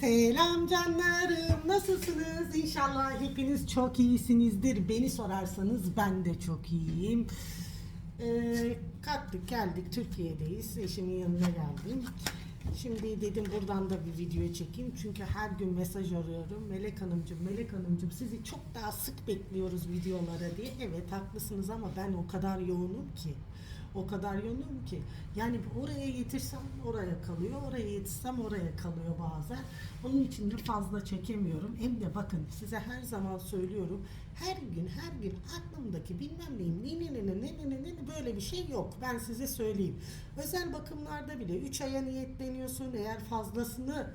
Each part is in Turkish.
Selam canlarım. Nasılsınız? İnşallah hepiniz çok iyisinizdir. Beni sorarsanız ben de çok iyiyim. Ee, kalktık geldik Türkiye'deyiz. Eşimin yanına geldim. Şimdi dedim buradan da bir video çekeyim. Çünkü her gün mesaj arıyorum. Melek Hanımcığım, Melek Hanımcığım sizi çok daha sık bekliyoruz videolara diye. Evet haklısınız ama ben o kadar yoğunum ki o kadar yönlüyüm ki. Yani oraya yetişsem oraya kalıyor, oraya yetişsem oraya kalıyor bazen. Onun için de fazla çekemiyorum. Hem de bakın size her zaman söylüyorum. Her gün her gün aklımdaki bilmem neyim ne ne ne ne ne ne ne böyle bir şey yok. Ben size söyleyeyim. Özel bakımlarda bile 3 aya niyetleniyorsun. Eğer fazlasını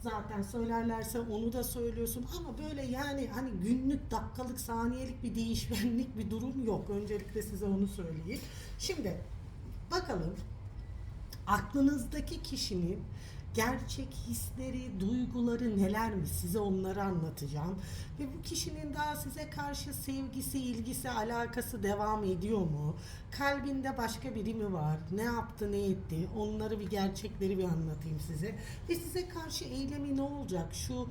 zaten söylerlerse onu da söylüyorsun ama böyle yani hani günlük dakikalık saniyelik bir değişmenlik bir durum yok. Öncelikle size onu söyleyeyim. Şimdi bakalım aklınızdaki kişinin gerçek hisleri, duyguları nelermiş size onları anlatacağım. Ve bu kişinin daha size karşı sevgisi, ilgisi, alakası devam ediyor mu? Kalbinde başka biri mi var? Ne yaptı, ne etti? Onları bir gerçekleri bir anlatayım size. Ve size karşı eylemi ne olacak? Şu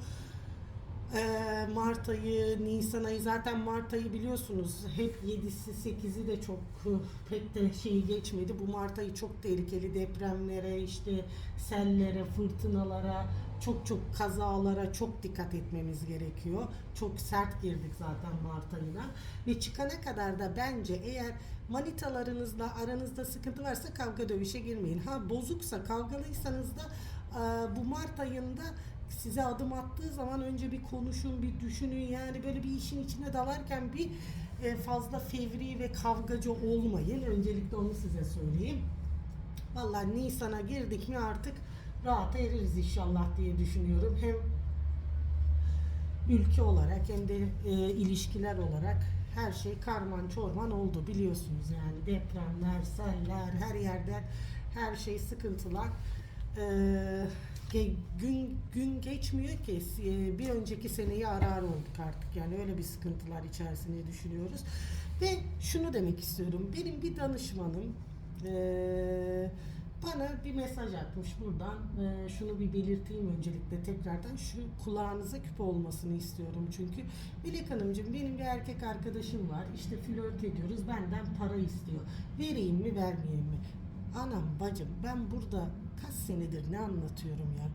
Mart ayı, Nisan ayı zaten Mart ayı biliyorsunuz hep 7'si 8'i de çok pek de şey geçmedi. Bu Mart ayı çok tehlikeli depremlere, işte sellere, fırtınalara, çok çok kazalara çok dikkat etmemiz gerekiyor. Çok sert girdik zaten Mart ayına ve çıkana kadar da bence eğer manitalarınızla aranızda sıkıntı varsa kavga dövüşe girmeyin. Ha bozuksa kavgalıysanız da e, bu Mart ayında size adım attığı zaman önce bir konuşun, bir düşünün. Yani böyle bir işin içine dalarken bir e, fazla fevri ve kavgacı olmayın. Öncelikle onu size söyleyeyim. Vallahi Nisan'a girdik mi artık rahat eririz inşallah diye düşünüyorum. Hem ülke olarak hem de e, ilişkiler olarak her şey karman çorman oldu biliyorsunuz yani depremler, seller, her yerde her şey sıkıntılar. Ee, gün gün geçmiyor ki e, bir önceki seneyi arar olduk artık. Yani öyle bir sıkıntılar içerisinde düşünüyoruz. Ve şunu demek istiyorum. Benim bir danışmanım eee, bana bir mesaj atmış buradan. Eee, şunu bir belirteyim öncelikle tekrardan. Şu kulağınıza küpe olmasını istiyorum çünkü. Melek Hanımcığım benim bir erkek arkadaşım var. İşte flört ediyoruz. Benden para istiyor. Vereyim mi vermeyeyim mi? Anam bacım ben burada kaç senedir ne anlatıyorum ya.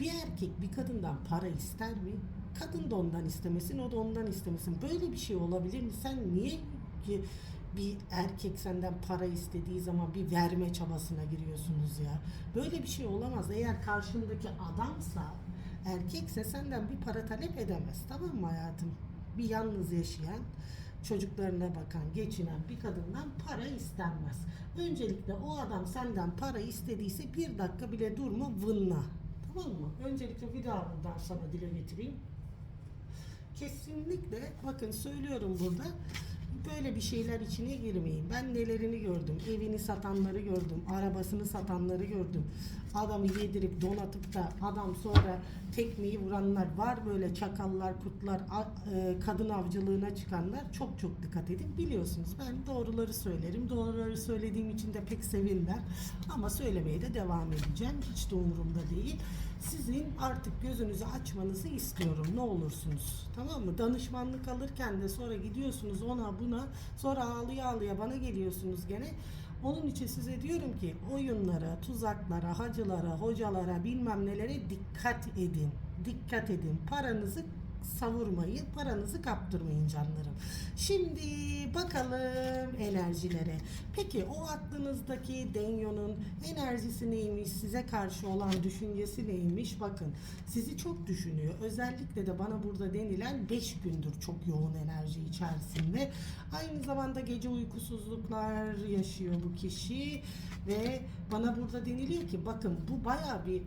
Bir erkek bir kadından para ister mi? Kadın da ondan istemesin, o da ondan istemesin. Böyle bir şey olabilir mi? Sen niye ki bir erkek senden para istediği zaman bir verme çabasına giriyorsunuz ya? Böyle bir şey olamaz. Eğer karşındaki adamsa, erkekse senden bir para talep edemez. Tamam mı hayatım? Bir yalnız yaşayan, çocuklarına bakan, geçinen bir kadından para istenmez. Öncelikle o adam senden para istediyse bir dakika bile durma vınla. Tamam mı? Öncelikle bir daha buradan sana dile getireyim. Kesinlikle bakın söylüyorum burada böyle bir şeyler içine girmeyin. Ben nelerini gördüm. Evini satanları gördüm. Arabasını satanları gördüm. Adamı yedirip donatıp da adam sonra tekmeyi vuranlar var böyle çakallar, kurtlar, e, kadın avcılığına çıkanlar çok çok dikkat edin. Biliyorsunuz ben doğruları söylerim. Doğruları söylediğim için de pek sevinler. Ama söylemeye de devam edeceğim. Hiç de umurumda değil. Sizin artık gözünüzü açmanızı istiyorum. Ne olursunuz. Tamam mı? Danışmanlık alırken de sonra gidiyorsunuz ona buna. Sonra ağlıya ağlıya bana geliyorsunuz gene. Onun için size diyorum ki oyunlara, tuzaklara, hacılara, hocalara bilmem nelere dikkat edin. Dikkat edin. Paranızı savurmayın, paranızı kaptırmayın canlarım. Şimdi bakalım enerjilere. Peki o aklınızdaki Denyo'nun enerjisi neymiş, size karşı olan düşüncesi neymiş? Bakın sizi çok düşünüyor. Özellikle de bana burada denilen 5 gündür çok yoğun enerji içerisinde. Aynı zamanda gece uykusuzluklar yaşıyor bu kişi ve bana burada deniliyor ki bakın bu baya bir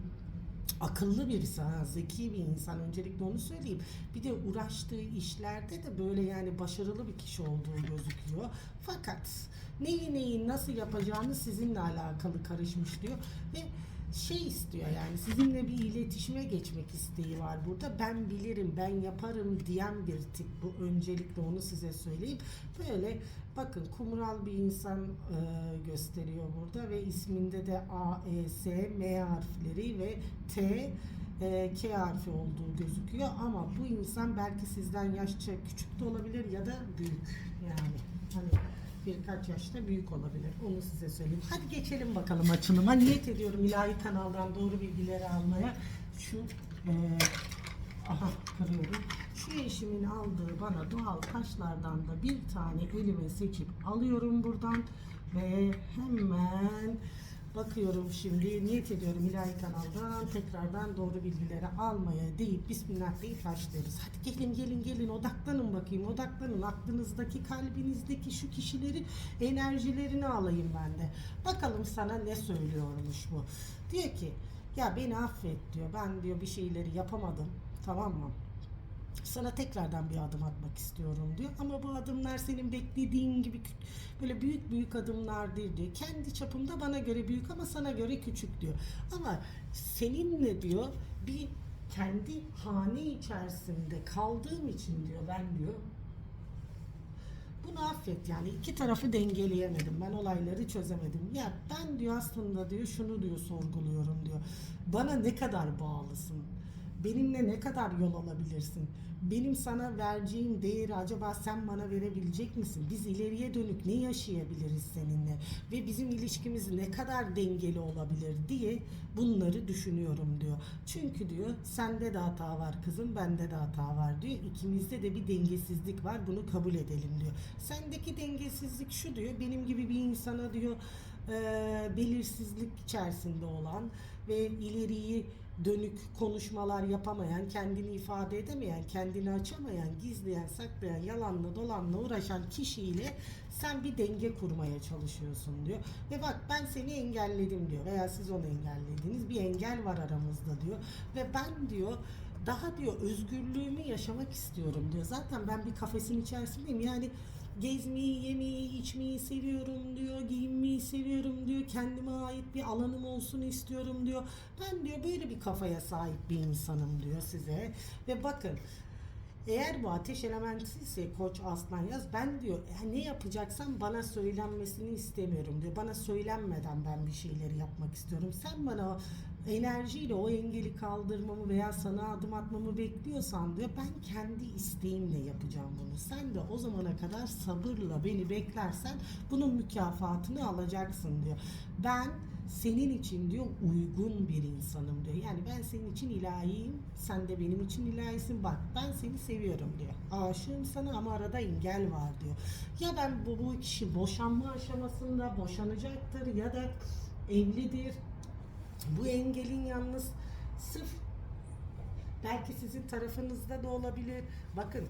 akıllı birisi, ha, zeki bir insan. Öncelikle onu söyleyeyim. Bir de uğraştığı işlerde de böyle yani başarılı bir kişi olduğu gözüküyor. Fakat neyi neyi nasıl yapacağını sizinle alakalı karışmış diyor ve şey istiyor yani sizinle bir iletişime geçmek isteği var burada. Ben bilirim, ben yaparım diyen bir tip bu. Öncelikle onu size söyleyeyim. Böyle bakın kumral bir insan e, gösteriyor burada ve isminde de A, E, S, M harfleri ve T e, K harfi olduğu gözüküyor ama bu insan belki sizden yaşça küçük de olabilir ya da büyük yani hani birkaç yaşta büyük olabilir onu size söyleyeyim. Hadi geçelim bakalım açılıma. Niyet ediyorum ilahi kanaldan doğru bilgileri almaya. Şu e, aha kırıyorum. Şu eşimin aldığı bana doğal taşlardan da bir tane elime seçip alıyorum buradan ve hemen bakıyorum şimdi niyet ediyorum ilahi kanaldan tekrardan doğru bilgileri almaya deyip bismillah deyip başlıyoruz. Hadi gelin gelin gelin odaklanın bakayım odaklanın aklınızdaki kalbinizdeki şu kişilerin enerjilerini alayım ben de. Bakalım sana ne söylüyormuş bu. Diyor ki ya beni affet diyor ben diyor bir şeyleri yapamadım tamam mı? Sana tekrardan bir adım atmak istiyorum diyor. Ama bu adımlar senin beklediğin gibi böyle büyük büyük adımlar değil diyor. Kendi çapımda bana göre büyük ama sana göre küçük diyor. Ama seninle diyor bir kendi hane içerisinde kaldığım için diyor ben diyor bunu affet yani iki tarafı dengeleyemedim ben olayları çözemedim ya ben diyor aslında diyor şunu diyor sorguluyorum diyor bana ne kadar bağlısın benimle ne kadar yol alabilirsin? Benim sana vereceğim değeri acaba sen bana verebilecek misin? Biz ileriye dönük ne yaşayabiliriz seninle? Ve bizim ilişkimiz ne kadar dengeli olabilir diye bunları düşünüyorum diyor. Çünkü diyor sende de hata var kızım bende de hata var diyor. İkimizde de bir dengesizlik var bunu kabul edelim diyor. Sendeki dengesizlik şu diyor benim gibi bir insana diyor e, belirsizlik içerisinde olan ve ileriyi dönük konuşmalar yapamayan, kendini ifade edemeyen, kendini açamayan, gizleyen, saklayan, yalanla dolanla uğraşan kişiyle sen bir denge kurmaya çalışıyorsun diyor. Ve bak ben seni engelledim diyor veya siz onu engellediniz. Bir engel var aramızda diyor. Ve ben diyor daha diyor özgürlüğümü yaşamak istiyorum diyor. Zaten ben bir kafesin içerisindeyim. Yani gezmeyi, yemeyi, içmeyi seviyorum diyor. Giyinmeyi seviyorum diyor. Kendime ait bir alanım olsun istiyorum diyor. Ben diyor böyle bir kafaya sahip bir insanım diyor size. Ve bakın eğer bu ateş elementi ise koç aslan yaz ben diyor "ya ne yapacaksan bana söylenmesini istemiyorum diyor. Bana söylenmeden ben bir şeyleri yapmak istiyorum. Sen bana enerjiyle o engeli kaldırmamı veya sana adım atmamı bekliyorsan diyor ben kendi isteğimle yapacağım bunu. Sen de o zamana kadar sabırla beni beklersen bunun mükafatını alacaksın diyor. Ben senin için diyor uygun bir insanım diyor. Yani ben senin için ilahiyim, sen de benim için ilahisin. Bak ben seni seviyorum diyor. Aşığım sana ama arada engel var diyor. Ya ben bu, bu kişi boşanma aşamasında boşanacaktır ya da evlidir. Bu engelin yalnız sırf belki sizin tarafınızda da olabilir. Bakın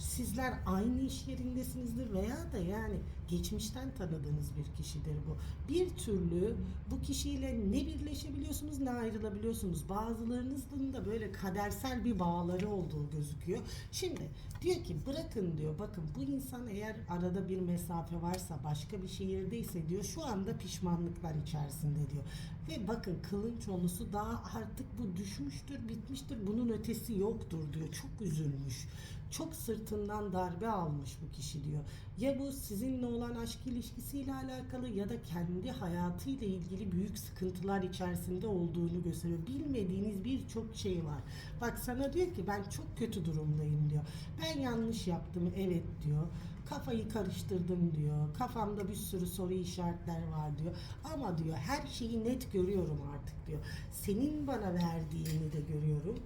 sizler aynı iş yerindesinizdir veya da yani geçmişten tanıdığınız bir kişidir bu. Bir türlü bu kişiyle ne birleşebiliyorsunuz ne ayrılabiliyorsunuz. Bazılarınızın da böyle kadersel bir bağları olduğu gözüküyor. Şimdi diyor ki bırakın diyor bakın bu insan eğer arada bir mesafe varsa başka bir şehirdeyse diyor şu anda pişmanlıklar içerisinde diyor. Ve bakın kılınç olusu daha artık bu düşmüştür bitmiştir bunun ötesi yoktur diyor. Çok üzülmüş çok sırtından darbe almış bu kişi diyor. Ya bu sizinle olan aşk ilişkisiyle alakalı ya da kendi hayatıyla ilgili büyük sıkıntılar içerisinde olduğunu gösteriyor. Bilmediğiniz birçok şey var. Bak sana diyor ki ben çok kötü durumdayım diyor. Ben yanlış yaptım evet diyor. Kafayı karıştırdım diyor. Kafamda bir sürü soru işaretler var diyor. Ama diyor her şeyi net görüyorum artık diyor. Senin bana verdiğini de görüyorum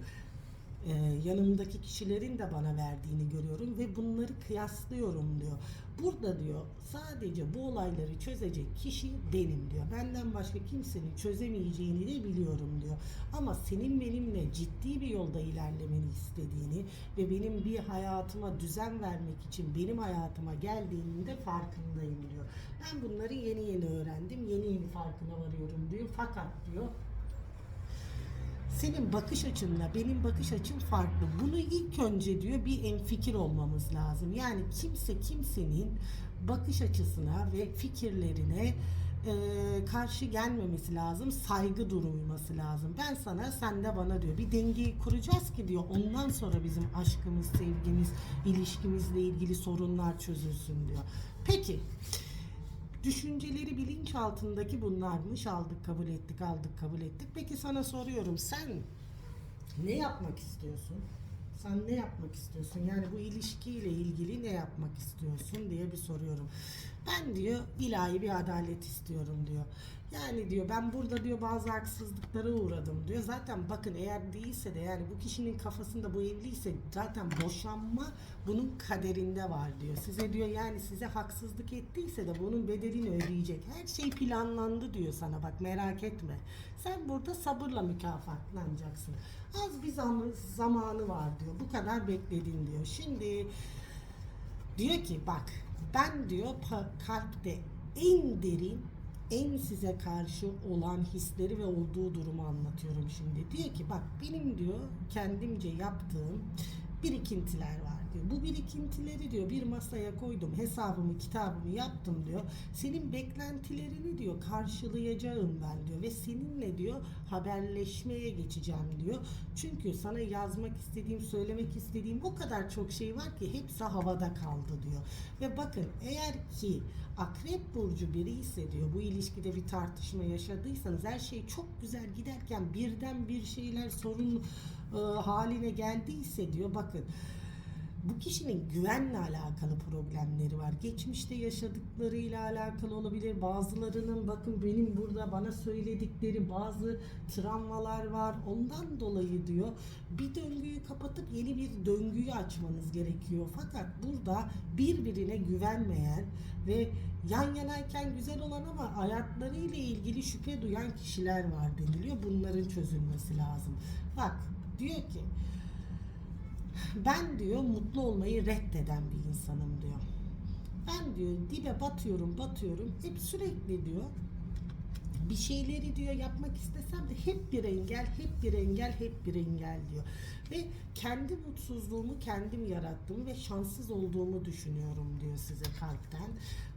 e, yanımdaki kişilerin de bana verdiğini görüyorum ve bunları kıyaslıyorum diyor. Burada diyor sadece bu olayları çözecek kişi benim diyor. Benden başka kimsenin çözemeyeceğini de biliyorum diyor. Ama senin benimle ciddi bir yolda ilerlemeni istediğini ve benim bir hayatıma düzen vermek için benim hayatıma geldiğinin de farkındayım diyor. Ben bunları yeni yeni öğrendim. Yeni yeni farkına varıyorum diyor. Fakat diyor senin bakış açınla benim bakış açım farklı. Bunu ilk önce diyor bir enfikir olmamız lazım. Yani kimse kimsenin bakış açısına ve fikirlerine e, karşı gelmemesi lazım. Saygı duyması lazım. Ben sana sen de bana diyor. Bir dengeyi kuracağız ki diyor. Ondan sonra bizim aşkımız, sevgimiz, ilişkimizle ilgili sorunlar çözülsün diyor. Peki Düşünceleri bilinç altındaki bunlarmış. Aldık kabul ettik, aldık kabul ettik. Peki sana soruyorum sen Ne yapmak istiyorsun? Sen ne yapmak istiyorsun? Yani bu ilişkiyle ilgili ne yapmak istiyorsun diye bir soruyorum. Ben diyor ilahi bir adalet istiyorum diyor. Yani diyor ben burada diyor bazı haksızlıklara uğradım diyor. Zaten bakın eğer değilse de yani bu kişinin kafasında bu evliyse zaten boşanma bunun kaderinde var diyor. Size diyor yani size haksızlık ettiyse de bunun bedelini ödeyecek. Her şey planlandı diyor sana bak merak etme. Sen burada sabırla mükafatlanacaksın. Az bir zam- zamanı var diyor. Bu kadar bekledin diyor. Şimdi diyor ki bak ben diyor kalpte en derin en size karşı olan hisleri ve olduğu durumu anlatıyorum şimdi. Diyor ki bak benim diyor kendimce yaptığım birikintiler var diyor. Bu birikintileri diyor bir masaya koydum. Hesabımı, kitabımı yaptım diyor. Senin beklentilerini diyor karşılayacağım ben diyor ve seninle diyor haberleşmeye geçeceğim diyor. Çünkü sana yazmak istediğim, söylemek istediğim o kadar çok şey var ki hepsi havada kaldı diyor. Ve bakın eğer ki akrep burcu biri ise diyor bu ilişkide bir tartışma yaşadıysanız her şey çok güzel giderken birden bir şeyler sorun e, haline geldiyse diyor bakın bu kişinin güvenle alakalı problemleri var. Geçmişte yaşadıklarıyla alakalı olabilir. Bazılarının bakın benim burada bana söyledikleri bazı travmalar var. Ondan dolayı diyor bir döngüyü kapatıp yeni bir döngüyü açmanız gerekiyor. Fakat burada birbirine güvenmeyen ve yan yanayken güzel olan ama hayatlarıyla ilgili şüphe duyan kişiler var deniliyor. Bunların çözülmesi lazım. Bak diyor ki ben diyor mutlu olmayı reddeden bir insanım diyor. Ben diyor dibe batıyorum batıyorum hep sürekli diyor bir şeyleri diyor yapmak istesem de hep bir engel, hep bir engel, hep bir engel diyor. Ve kendi mutsuzluğumu kendim yarattığımı ve şanssız olduğumu düşünüyorum diyor size kalpten.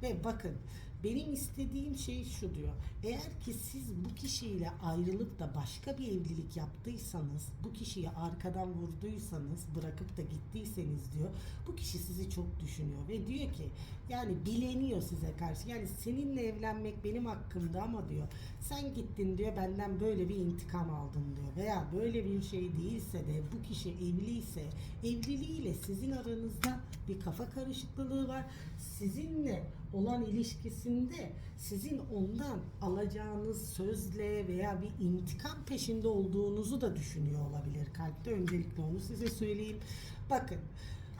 Ve bakın benim istediğim şey şu diyor. Eğer ki siz bu kişiyle ayrılıp da başka bir evlilik yaptıysanız, bu kişiyi arkadan vurduysanız, bırakıp da gittiyseniz diyor, bu kişi sizi çok düşünüyor ve diyor ki yani bileniyor size karşı. Yani seninle evlenmek benim hakkımda ama diyor sen gittin diyor benden böyle bir intikam aldın diyor. Veya böyle bir şey değilse de bu kişi evliyse evliliğiyle sizin aranızda bir kafa karışıklığı var. Sizinle olan ilişkisinde sizin ondan alacağınız sözle veya bir intikam peşinde olduğunuzu da düşünüyor olabilir kalpte. Öncelikle onu size söyleyeyim. Bakın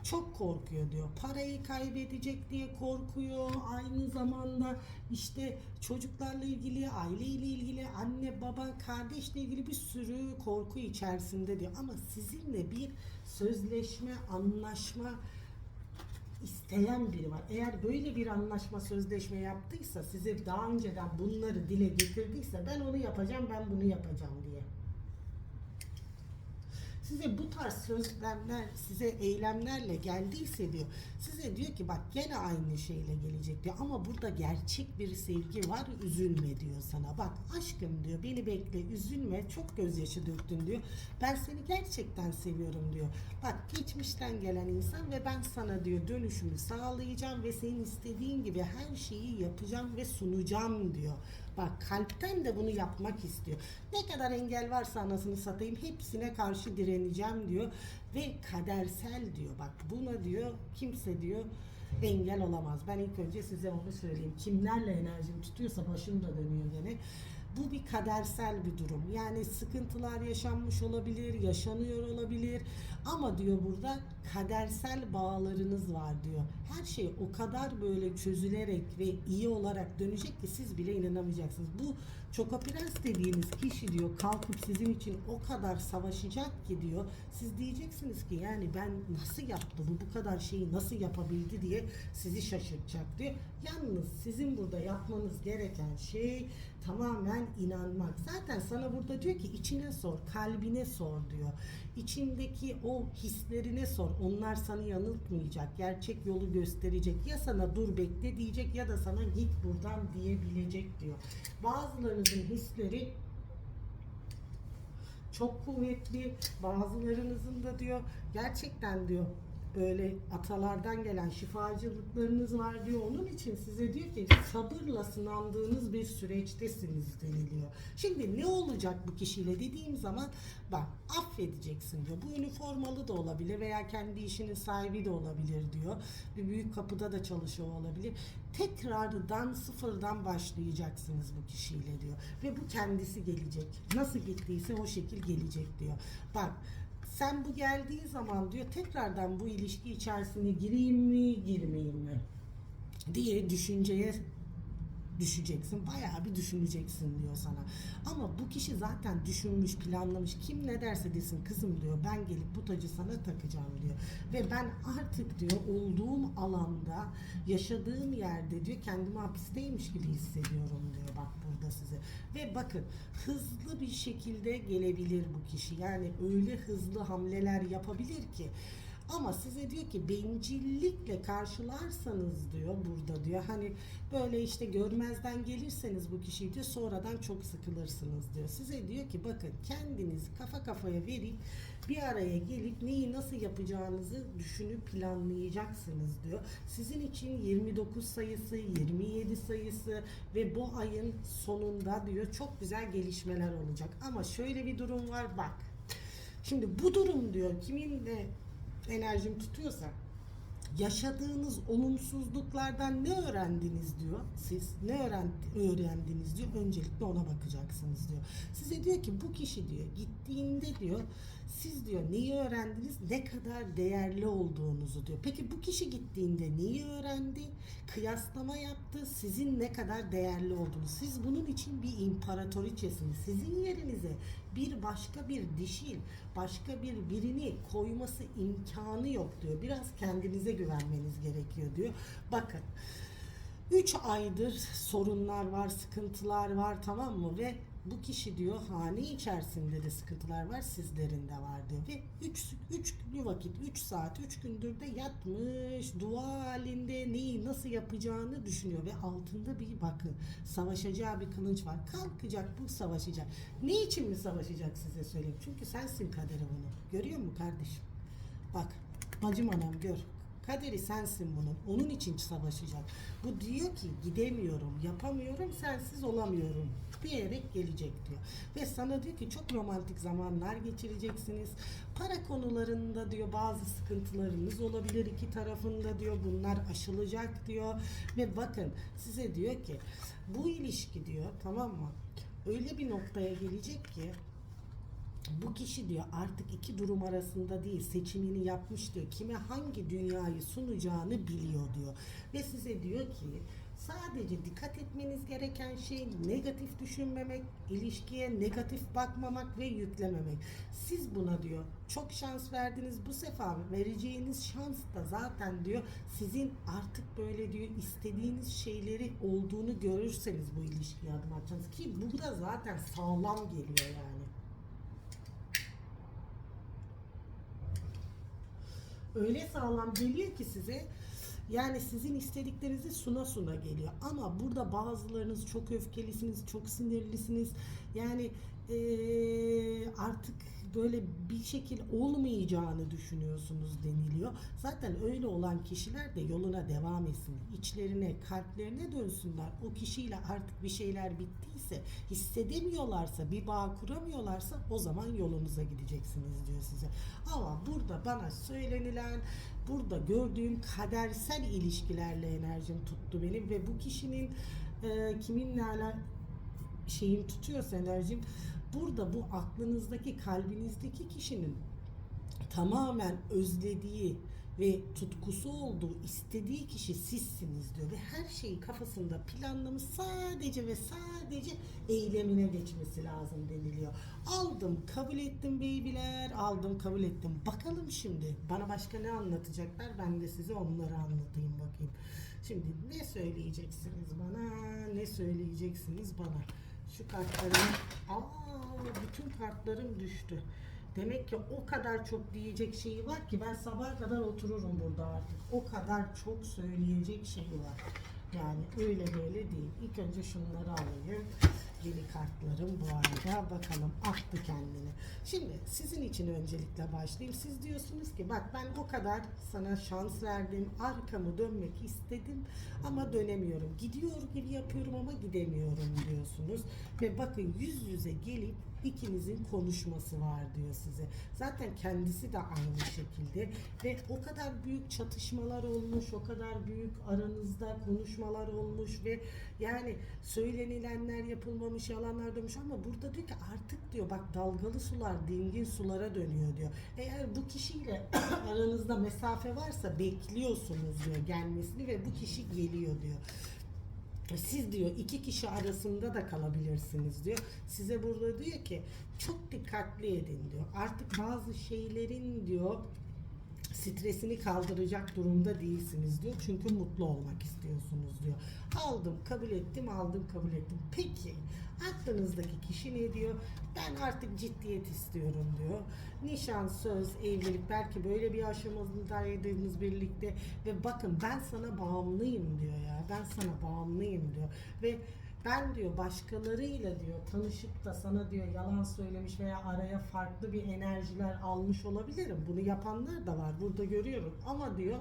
çok korkuyor diyor. Parayı kaybedecek diye korkuyor. Aynı zamanda işte çocuklarla ilgili, aileyle ilgili, anne, baba, kardeşle ilgili bir sürü korku içerisinde diyor. Ama sizinle bir sözleşme, anlaşma isteyen biri var. Eğer böyle bir anlaşma, sözleşme yaptıysa, size daha önceden bunları dile getirdiyse ben onu yapacağım, ben bunu yapacağım diye size bu tarz sözlemler, size eylemlerle geldiyse diyor, size diyor ki bak gene aynı şeyle gelecek diyor ama burada gerçek bir sevgi var, üzülme diyor sana. Bak aşkım diyor, beni bekle, üzülme, çok gözyaşı döktün diyor. Ben seni gerçekten seviyorum diyor. Bak geçmişten gelen insan ve ben sana diyor dönüşümü sağlayacağım ve senin istediğin gibi her şeyi yapacağım ve sunacağım diyor. Bak kalpten de bunu yapmak istiyor. Ne kadar engel varsa anasını satayım hepsine karşı direneceğim diyor. Ve kadersel diyor. Bak buna diyor kimse diyor engel olamaz. Ben ilk önce size onu söyleyeyim. Kimlerle enerjim tutuyorsa başım da dönüyor gene. Bu bir kadersel bir durum. Yani sıkıntılar yaşanmış olabilir, yaşanıyor olabilir. Ama diyor burada kadersel bağlarınız var diyor. Her şey o kadar böyle çözülerek ve iyi olarak dönecek ki siz bile inanamayacaksınız. Bu Çokoprens dediğiniz kişi diyor kalkıp sizin için o kadar savaşacak ki diyor. Siz diyeceksiniz ki yani ben nasıl yaptı bu bu kadar şeyi nasıl yapabildi diye sizi şaşırtacak diyor. Yalnız sizin burada yapmanız gereken şey tamamen inanmak. Zaten sana burada diyor ki içine sor, kalbine sor diyor. İçindeki o hislerine sor. Onlar sana yanıltmayacak. Gerçek yolu gösterecek. Ya sana dur bekle diyecek ya da sana git buradan diyebilecek diyor. Bazılarınızın hisleri çok kuvvetli. Bazılarınızın da diyor gerçekten diyor öyle atalardan gelen şifacılıklarınız var diyor. Onun için size diyor ki sabırla sınandığınız bir süreçtesiniz deniliyor. Şimdi ne olacak bu kişiyle dediğim zaman bak affedeceksin diyor. Bu üniformalı da olabilir veya kendi işinin sahibi de olabilir diyor. Bir büyük kapıda da çalışıyor olabilir. Tekrardan sıfırdan başlayacaksınız bu kişiyle diyor. Ve bu kendisi gelecek. Nasıl gittiyse o şekil gelecek diyor. Bak sen bu geldiği zaman diyor tekrardan bu ilişki içerisine gireyim mi girmeyeyim mi diye düşünceye düşeceksin. Bayağı bir düşüneceksin diyor sana. Ama bu kişi zaten düşünmüş, planlamış. Kim ne derse desin kızım diyor. Ben gelip bu tacı sana takacağım diyor. Ve ben artık diyor olduğum alanda, yaşadığım yerde diyor kendimi hapisteymiş gibi hissediyorum diyor. Bak burada size. Ve bakın hızlı bir şekilde gelebilir bu kişi. Yani öyle hızlı hamleler yapabilir ki ama size diyor ki bencillikle karşılarsanız diyor burada diyor hani böyle işte görmezden gelirseniz bu kişiyi diyor sonradan çok sıkılırsınız diyor. Size diyor ki bakın kendiniz kafa kafaya verip bir araya gelip neyi nasıl yapacağınızı düşünüp planlayacaksınız diyor. Sizin için 29 sayısı, 27 sayısı ve bu ayın sonunda diyor çok güzel gelişmeler olacak. Ama şöyle bir durum var bak. Şimdi bu durum diyor kiminle enerjim tutuyorsa yaşadığınız olumsuzluklardan ne öğrendiniz diyor. Siz ne öğren, öğrendiniz diyor. Öncelikle ona bakacaksınız diyor. Size diyor ki bu kişi diyor gittiğinde diyor siz diyor neyi öğrendiniz? Ne kadar değerli olduğunuzu diyor. Peki bu kişi gittiğinde neyi öğrendi? Kıyaslama yaptı. Sizin ne kadar değerli olduğunu. Siz bunun için bir imparatoriçesiniz. Sizin yerinize bir başka bir dişil, başka bir birini koyması imkanı yok diyor. Biraz kendinize güvenmeniz gerekiyor diyor. Bakın 3 aydır sorunlar var, sıkıntılar var tamam mı? Ve bu kişi diyor hane içerisinde de sıkıntılar var, sizlerin de var diyor. Ve 3 3 vakit, 3 saat, 3 gündür de yatmış, dua halinde neyi nasıl yapacağını düşünüyor ve altında bir bakın savaşacağı bir kılıç var. Kalkacak bu savaşacak. Ne için mi savaşacak size söyleyeyim. Çünkü sensin kaderi bunu. Görüyor musun kardeşim? Bak bacım anam gör. Kaderi sensin bunun. Onun için savaşacak. Bu diyor ki gidemiyorum, yapamıyorum, sensiz olamıyorum diyerek gelecek diyor. Ve sana diyor ki çok romantik zamanlar geçireceksiniz. Para konularında diyor bazı sıkıntılarınız olabilir iki tarafında diyor. Bunlar aşılacak diyor. Ve bakın size diyor ki bu ilişki diyor tamam mı? Öyle bir noktaya gelecek ki bu kişi diyor artık iki durum arasında değil seçimini yapmış diyor. Kime hangi dünyayı sunacağını biliyor diyor. Ve size diyor ki sadece dikkat etmeniz gereken şey negatif düşünmemek, ilişkiye negatif bakmamak ve yüklememek. Siz buna diyor çok şans verdiniz bu sefer vereceğiniz şans da zaten diyor sizin artık böyle diyor istediğiniz şeyleri olduğunu görürseniz bu ilişkiye adım atacaksınız ki bu da zaten sağlam geliyor yani. Öyle sağlam geliyor ki size yani sizin istediklerinizi suna suna geliyor. Ama burada bazılarınız çok öfkelisiniz, çok sinirlisiniz. Yani eee, artık böyle bir şekil olmayacağını düşünüyorsunuz deniliyor. Zaten öyle olan kişiler de yoluna devam etsin. İçlerine, kalplerine dönsünler. O kişiyle artık bir şeyler bittiyse, hissedemiyorlarsa, bir bağ kuramıyorlarsa o zaman yolunuza gideceksiniz diyor size. Ama burada bana söylenilen, burada gördüğüm kadersel ilişkilerle enerjim tuttu benim ve bu kişinin e, kiminle ala şeyim tutuyorsa enerjim burada bu aklınızdaki kalbinizdeki kişinin tamamen özlediği ve tutkusu olduğu, istediği kişi sizsiniz diyor. Ve her şeyi kafasında planlamış sadece ve sadece eylemine geçmesi lazım deniliyor. Aldım, kabul ettim beybiler, aldım, kabul ettim. Bakalım şimdi bana başka ne anlatacaklar, ben de size onları anlatayım bakayım. Şimdi ne söyleyeceksiniz bana, ne söyleyeceksiniz bana? Şu kartlarımı, aa bütün kartlarım düştü. Demek ki o kadar çok diyecek şeyi var ki ben sabaha kadar otururum burada artık. O kadar çok söyleyecek şeyi var. Yani öyle böyle değil. İlk önce şunları alayım. Yeni kartlarım bu arada bakalım attı kendini. Şimdi sizin için öncelikle başlayayım. Siz diyorsunuz ki bak ben o kadar sana şans verdim. Arkamı dönmek istedim ama dönemiyorum. Gidiyor gibi yapıyorum ama gidemiyorum diyorsunuz. Ve bakın yüz yüze gelip ikinizin konuşması var diyor size. Zaten kendisi de aynı şekilde ve o kadar büyük çatışmalar olmuş, o kadar büyük aranızda konuşmalar olmuş ve yani söylenilenler yapılmamış, yalanlar dönmüş ama burada diyor ki artık diyor bak dalgalı sular dingin sulara dönüyor diyor. Eğer bu kişiyle aranızda mesafe varsa bekliyorsunuz diyor gelmesini ve bu kişi geliyor diyor. Siz diyor iki kişi arasında da kalabilirsiniz diyor. Size burada diyor ki çok dikkatli edin diyor. Artık bazı şeylerin diyor stresini kaldıracak durumda değilsiniz diyor. Çünkü mutlu olmak istiyorsunuz diyor. Aldım, kabul ettim, aldım, kabul ettim. Peki aklınızdaki kişi ne diyor? Ben artık ciddiyet istiyorum diyor. Nişan, söz, evlilik belki böyle bir aşamadaydıınız birlikte ve bakın ben sana bağımlıyım diyor ya. Ben sana bağımlıyım diyor. Ve ben diyor başkalarıyla diyor tanışıp da sana diyor yalan söylemiş veya araya farklı bir enerjiler almış olabilirim. Bunu yapanlar da var. Burada görüyorum. Ama diyor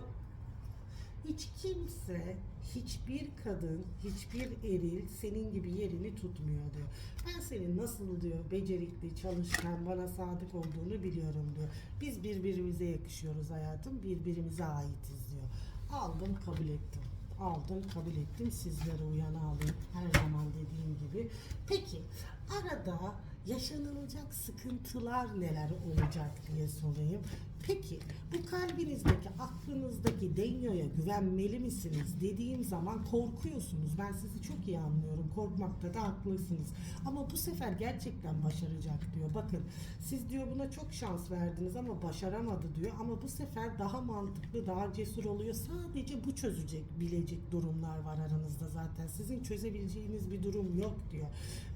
hiç kimse, hiçbir kadın, hiçbir eril senin gibi yerini tutmuyor diyor. Ben senin nasıl diyor becerikli, çalışkan, bana sadık olduğunu biliyorum diyor. Biz birbirimize yakışıyoruz hayatım, birbirimize aitiz diyor. Aldım, kabul ettim. Aldım, kabul ettim. Sizlere uyanı alayım. Her zaman dediğim gibi. Peki, arada yaşanılacak sıkıntılar neler olacak diye sorayım. Peki bu kalbinizdeki, aklınızdaki denyoya güvenmeli misiniz dediğim zaman korkuyorsunuz. Ben sizi çok iyi anlıyorum. Korkmakta da haklısınız. Ama bu sefer gerçekten başaracak diyor. Bakın siz diyor buna çok şans verdiniz ama başaramadı diyor. Ama bu sefer daha mantıklı, daha cesur oluyor. Sadece bu çözecek, bilecek durumlar var aranızda zaten. Sizin çözebileceğiniz bir durum yok diyor.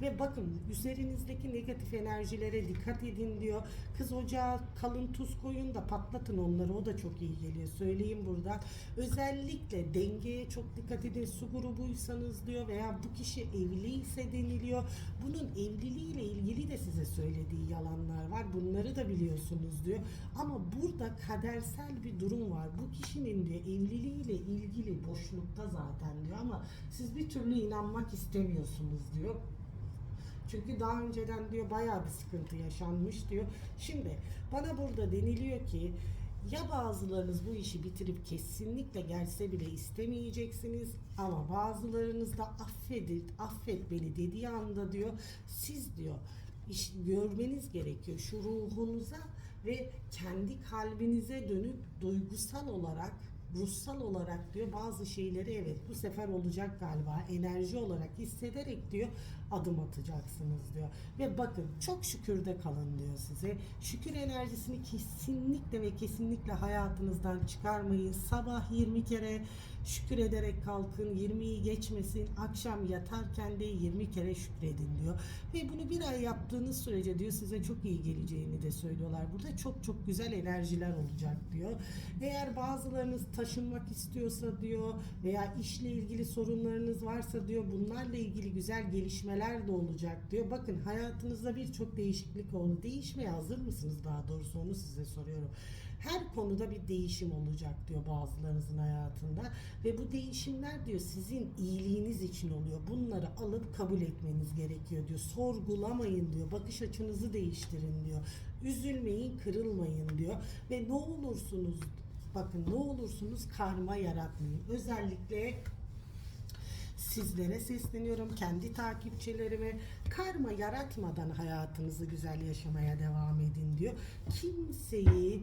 Ve bakın üzerinizdeki negatif enerjilere dikkat edin diyor. Kız ocağa kalın tuz koyun da patlatın onları. O da çok iyi geliyor. Söyleyeyim burada. Özellikle dengeye çok dikkat edin. Su grubuysanız diyor veya bu kişi evliyse deniliyor. Bunun evliliğiyle ilgili de size söylediği yalanlar var. Bunları da biliyorsunuz diyor. Ama burada kadersel bir durum var. Bu kişinin diyor evliliğiyle ilgili boşlukta zaten diyor ama siz bir türlü inanmak istemiyorsunuz diyor. Çünkü daha önceden diyor bayağı bir sıkıntı yaşanmış diyor. Şimdi bana burada deniliyor ki ya bazılarınız bu işi bitirip kesinlikle gelse bile istemeyeceksiniz ama bazılarınız da affedin, affet beni dediği anda diyor siz diyor iş görmeniz gerekiyor şu ruhunuza ve kendi kalbinize dönüp duygusal olarak ruhsal olarak diyor bazı şeyleri evet bu sefer olacak galiba enerji olarak hissederek diyor adım atacaksınız diyor. Ve bakın çok şükürde kalın diyor size. Şükür enerjisini kesinlikle ve kesinlikle hayatınızdan çıkarmayın. Sabah 20 kere şükür ederek kalkın. 20'yi geçmesin. Akşam yatarken de 20 kere şükredin diyor. Ve bunu bir ay yaptığınız sürece diyor size çok iyi geleceğini de söylüyorlar. Burada çok çok güzel enerjiler olacak diyor. Eğer bazılarınız taşınmak istiyorsa diyor veya işle ilgili sorunlarınız varsa diyor bunlarla ilgili güzel gelişmeler de olacak diyor. Bakın hayatınızda birçok değişiklik oldu. Değişmeye hazır mısınız daha doğrusu onu size soruyorum. Her konuda bir değişim olacak diyor bazılarınızın hayatında ve bu değişimler diyor sizin iyiliğiniz için oluyor. Bunları alıp kabul etmeniz gerekiyor diyor. Sorgulamayın diyor. Bakış açınızı değiştirin diyor. Üzülmeyin, kırılmayın diyor ve ne olursunuz bakın ne olursunuz karma yaratmayın. Özellikle sizlere sesleniyorum kendi takipçilerime karma yaratmadan hayatınızı güzel yaşamaya devam edin diyor. Kimseyi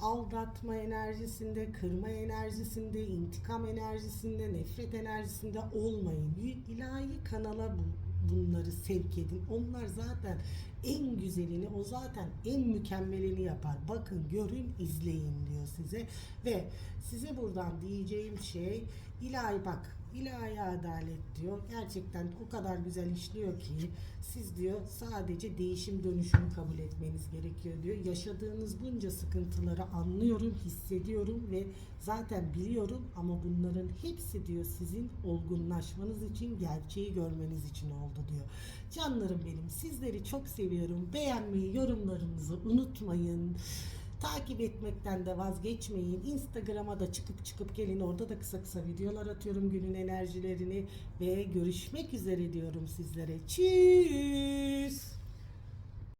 aldatma enerjisinde, kırma enerjisinde, intikam enerjisinde, nefret enerjisinde olmayın. İlahi kanala bu- bunları sevk edin. Onlar zaten en güzelini, o zaten en mükemmelini yapar. Bakın, görün, izleyin diyor size. Ve size buradan diyeceğim şey, ilahi bak ilahi adalet diyor. Gerçekten o kadar güzel işliyor ki siz diyor sadece değişim dönüşümü kabul etmeniz gerekiyor diyor. Yaşadığınız bunca sıkıntıları anlıyorum, hissediyorum ve zaten biliyorum ama bunların hepsi diyor sizin olgunlaşmanız için, gerçeği görmeniz için oldu diyor. Canlarım benim sizleri çok seviyorum. Beğenmeyi, yorumlarınızı unutmayın. Takip etmekten de vazgeçmeyin. Instagram'a da çıkıp çıkıp gelin. Orada da kısa kısa videolar atıyorum günün enerjilerini ve görüşmek üzere diyorum sizlere. Tschüss.